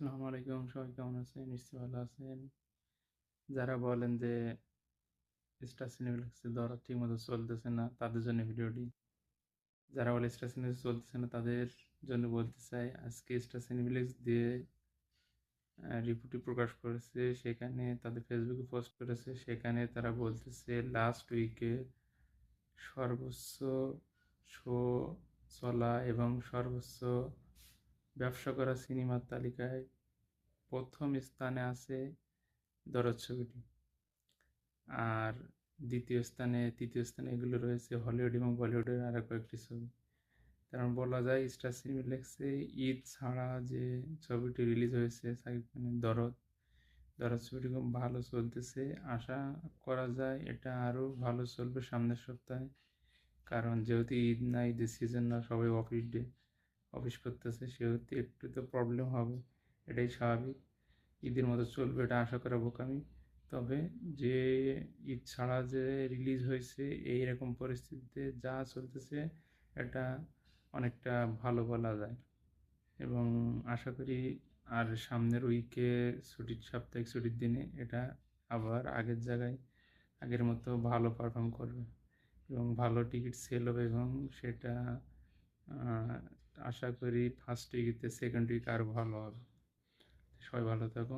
আসসালামু আলাইকুম, সবাই কেমন আছেন? নিশ্চয়ই ভালো আছেন। যারা বলেন যে স্টার সিনেপ্লেক্সে ধরা ঠিক মতো চলতেছে না, তাদের জন্য ভিডিওটি। যারা বলে স্টার সিনেপ্লেক্স চলতেছে না, তাদের জন্য বলতে চাই, আজকে স্টার সিনেপ্লেক্স দিয়ে রিপোর্টটি প্রকাশ করেছে, সেখানে তাদের ফেসবুকে পোস্ট করেছে, সেখানে তারা বলতেছে লাস্ট উইকে সর্বোচ্চ শো চলা এবং সর্বোচ্চ ব্যবসা করা সিনেমার তালিকায় প্রথম স্থানে আছে দরদ ছবিটি। আর দ্বিতীয় স্থানে, তৃতীয় স্থানে এগুলো রয়েছে হলিউড এবং বলিউডের আরও কয়েকটি ছবি। কারণ বলা যায় স্টার সিনেপ্লেক্সে ঈদ ছাড়া যে ছবিটি রিলিজ হয়েছে সাকিব খানের দরদ দরদ ছবিটি খুব ভালো চলতেছে। আশা করা যায় এটা আরও ভালো চলবে সামনের সপ্তাহে। কারণ যেহেতু ঈদ না ঈদের সিজন না, সবাই অফিস ডে অফিস করতেছে, সেহেতু একটু তো প্রবলেম হবে, এটাই স্বাভাবিক। ঈদের মতো চলবে এটা আশা করা বোকামি। তবে যে ঈদ ছাড়া যে রিলিজ হয়েছে এই রকম পরিস্থিতিতে যা চলতেছে, এটা অনেকটা ভালো বলা যায়। এবং আশা করি আর সামনের উইকে ছুটির, সাপ্তাহিক ছুটির দিনে এটা আবার আগের জায়গায় আগের মতো ভালো পারফর্ম করবে। এবং ভালো টিকিট সেল হবে এবং সেটা আশা করি ফার্স্ট উইকেতে সেকেন্ড উইক আরও ভালো হবে। সবাই ভালো থাকুন